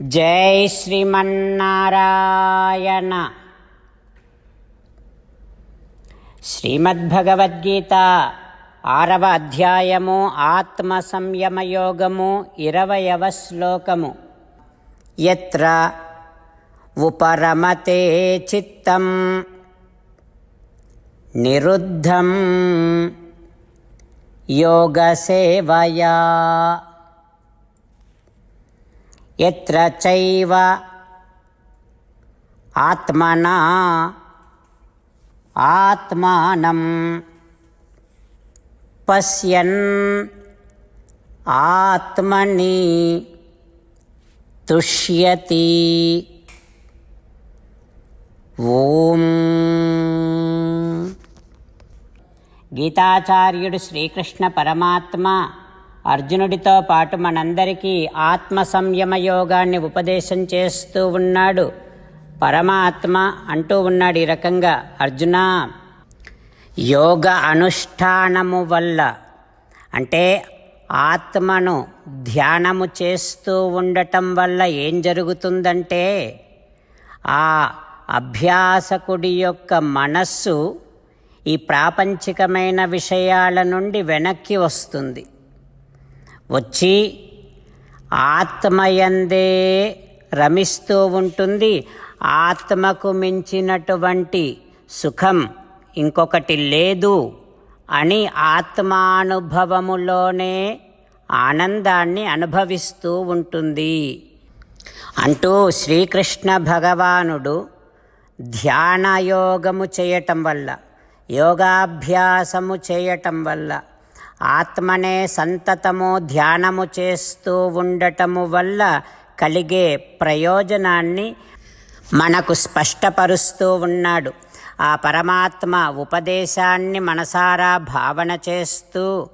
జై శ్రీమన్నారాయణ. శ్రీమద్భగవద్గీత ఆరవ అధ్యాయము ఆత్మ సంయమయోగము ఇరవయవ శ్లోకము. ఎత్ర ఉపరమతే చిత్తం నిరుద్ధం యోగసేవయా. ఎత్ర చైవ ఆత్మనా ఆత్మానం పశ్యన్ ఆత్మని తుష్యతి ఓం గీతాచార్యుడు శ్రీకృష్ణ పరమాత్మ అర్జునుడితో పాటు మనందరికీ ఆత్మ సంయమ యోగాన్ని ఉపదేశం చేస్తూ ఉన్నాడు. పరమాత్మ అంటూ ఉన్నాడు ఈ రకంగా అర్జున యోగ అనుష్ఠానము వల్ల అంటే ఆత్మను ధ్యానము చేస్తూ ఉండటం వల్ల ఏం జరుగుతుందంటే ఆ అభ్యాసకుడి యొక్క మనస్సు ఈ ప్రాపంచికమైన విషయాల నుండి వెనక్కి వస్తుంది. వచ్చి ఆత్మయందే రమిస్తూ ఉంటుంది. ఆత్మకు మించినటువంటి సుఖం ఇంకొకటి లేదు అని ఆత్మానుభవములోనే ఆనందాన్ని అనుభవిస్తూ ఉంటుంది. అంటూ శ్రీకృష్ణ భగవానుడు ధ్యానయోగము చేయటం వల్ల యోగాభ్యాసము చేయటం వల్ల ఆత్మనే సంతతము ధ్యానము చేస్తూ ఉండటము వల్ల కలిగే ప్రయోజనాన్ని మనకు స్పష్టపరుస్తూ ఉన్నాడు. ఆ పరమాత్మ ఉపదేశాన్ని మనసారా భావన చేస్తూ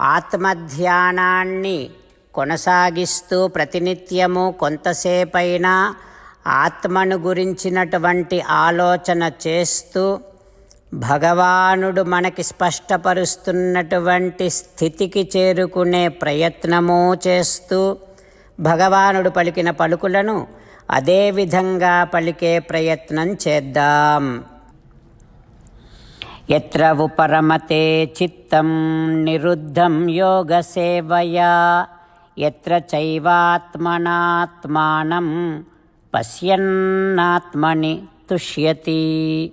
ఆత్మధ్యానాన్ని కొనసాగిస్తూ ప్రతినిత్యము కొంతసేపైనా ఆత్మను గురించినటువంటి ఆలోచన చేస్తూ భగవానుడు మనకి స్పష్టపరుస్తున్నటువంటి స్థితికి చేరుకునే ప్రయత్నము చేస్తూ భగవానుడు పలికిన పలుకులను అదే విధంగా పలికే ప్రయత్నం చేద్దాం. ఎత్ర ఉపరమతే చిత్తం నిరుద్ధం యోగ సేవయా ఎత్ర చైవాత్మనాత్మానం పశ్యన్నాత్మని తుష్యతి.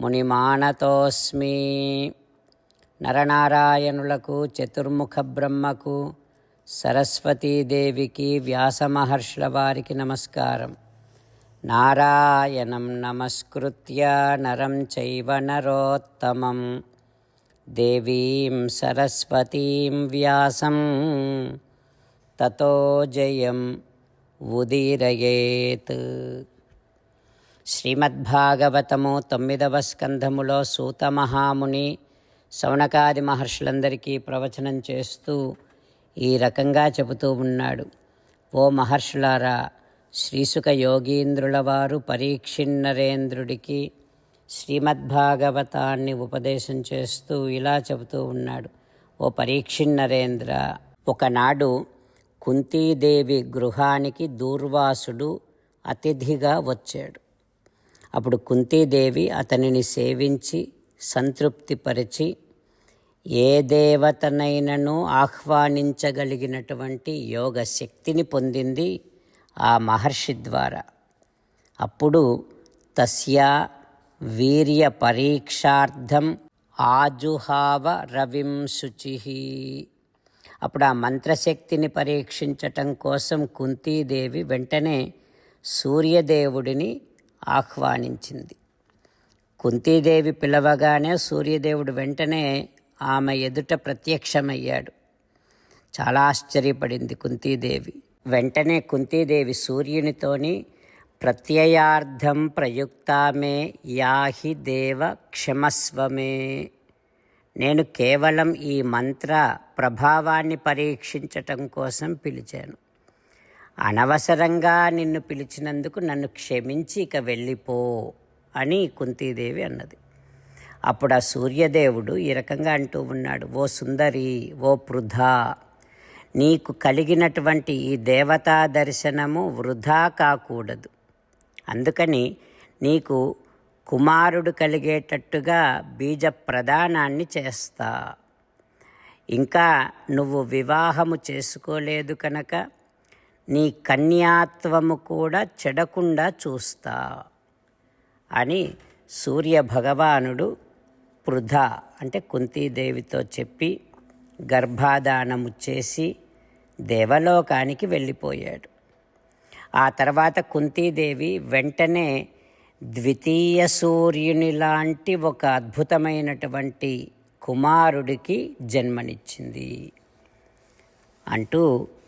మునిమానతోస్మి. నరనారాయణులకు చతుర్ముఖ బ్రహ్మకు సరస్వతీదేవికి వ్యాసమహర్షుల వారికి నమస్కారం. నారాయణం నమస్కృత్య నరం చైవ నరోత్తమం. దేవీం సరస్వతీం వ్యాసం. తతో జయం ఉదీరయేత్. శ్రీమద్భాగవతము తొమ్మిదవ స్కంధములో సూత మహాముని శౌనకాది మహర్షులందరికీ ప్రవచనం చేస్తూ ఈ రకంగా చెబుతూ ఉన్నాడు. ఓ మహర్షులారా శ్రీసుక యోగీంద్రుల వారు పరీక్షిన్నరేంద్రుడికి శ్రీమద్భాగవతాన్ని ఉపదేశం చేస్తూ ఇలా చెబుతూ ఉన్నాడు. ఓ పరీక్షిన్నరేంద్ర ఒకనాడు కుంతీదేవి గృహానికి దూర్వాసుడు అతిథిగా వచ్చాడు. అప్పుడు కుంతీదేవి అతనిని సేవించి సంతృప్తిపరిచి ఏ దేవతనైనను ఆహ్వానించగలిగినటువంటి యోగ శక్తిని పొందింది ఆ మహర్షి ద్వారా. అప్పుడు తస్యా వీర్య పరీక్షార్థం ఆజుహావ రవిం శుచి. అప్పుడు ఆ మంత్రశక్తిని పరీక్షించటం కోసం కుంతీదేవి వెంటనే సూర్యదేవుడిని ఆహ్వానించింది. కుంతీదేవి పిలవగానే సూర్యదేవుడు వెంటనే ఆమె ఎదుట ప్రత్యక్షమయ్యాడు. చాలా ఆశ్చర్యపడింది కుంతీదేవి. వెంటనే కుంతీదేవి సూర్యునితోని ప్రత్యయార్థం ప్రయుక్తామే యాహి దేవ క్షమస్వమే. నేను కేవలం ఈ మంత్ర ప్రభావాన్ని పరీక్షించటం కోసం పిలిచాను. అనవసరంగా నిన్ను పిలిచినందుకు నన్ను క్షమించి ఇక వెళ్ళిపో అని కుంతీదేవి అన్నది. అప్పుడు ఆ సూర్యదేవుడు ఈ రకంగా అంటూ ఉన్నాడు ఓ సుందరి ఓ పృథా నీకు కలిగినటువంటి ఈ దేవతా దర్శనము వృధా కాకూడదు. అందుకని నీకు కుమారుడు కలిగేటట్టుగా బీజ ప్రదానాన్ని చేస్తా. ఇంకా నువ్వు వివాహము చేసుకోలేదు కనుక నీ కన్యాత్వము కూడా చెడకుండా చూస్తా అని సూర్య భగవానుడు పృథ అంటే కుంతీదేవితో చెప్పి గర్భాధానము చేసి దేవలోకానికి వెళ్ళిపోయాడు. ఆ తర్వాత కుంతీదేవి వెంటనే ద్వితీయ సూర్యుని లాంటి ఒక అద్భుతమైనటువంటి కుమారుడికి జన్మనిచ్చింది. అంటూ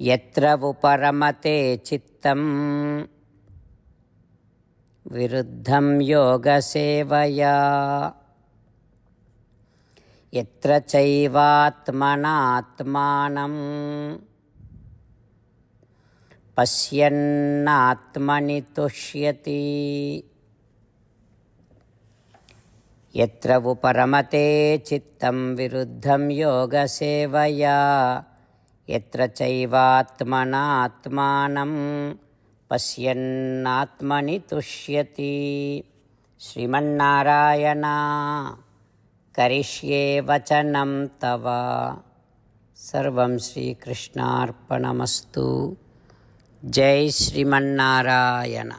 ఎత్ర ఉపరమతే చిత్తం. విరుద్ధం యోగసేవయా. ఎత్ర చైవాత్మనాత్మానం. పశ్యన్నాత్మని తుష్యతి. ఎత్ర ఉపరమతే చిత్తం. విరుద్ధం యోగసేవయా. ఎత్ర చైవాత్మనాత్మానం పశ్యన్నాత్మని తుష్యతి. శ్రీమన్నారాయణ కరిష్యే వచనం తవ. సర్వం శ్రీకృష్ణార్పణమస్తు. జై శ్రీమన్నారాయణ.